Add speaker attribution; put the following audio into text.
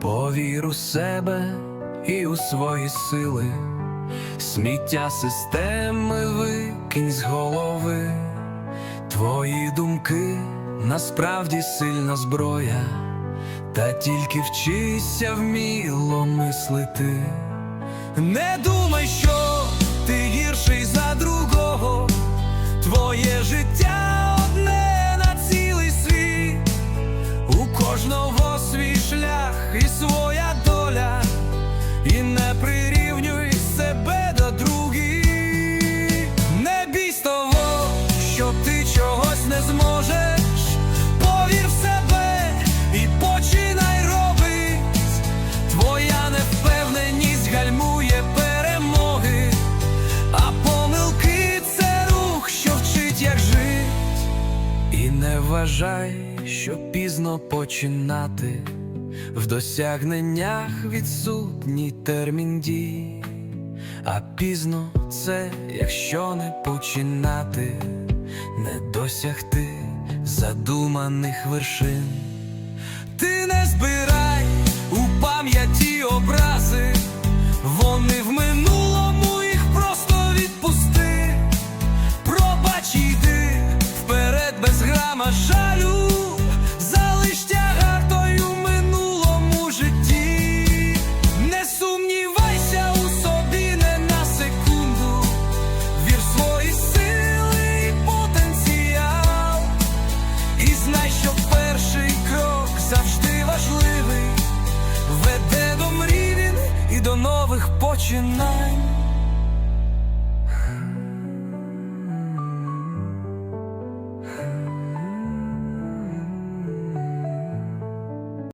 Speaker 1: Повір у себе і у свої сили, сміття системи викинь з голови, твої думки насправді сильна зброя, та тільки вчися вміло мислити. Не думай, що ти гірший за другого, твоє життя одне на цілий світ. У кожного свій шлях і своя доля, і не прирівнюй себе до других. Не бійсь того, що ти чогось не зможеш. Повір в себе і починай робить. Твоя невпевненість гальмує перемоги, а помилки це рух, що вчить, як жить. І не вважай, що пізно починати, в досягненнях відсутній термін дій, а пізно це, якщо не починати, не досягти задуманих вершин. Ти не збирай у пам'яті образи, вони в минулому їх просто відпусти, пробач, йди вперед без грама жалю. нових починань.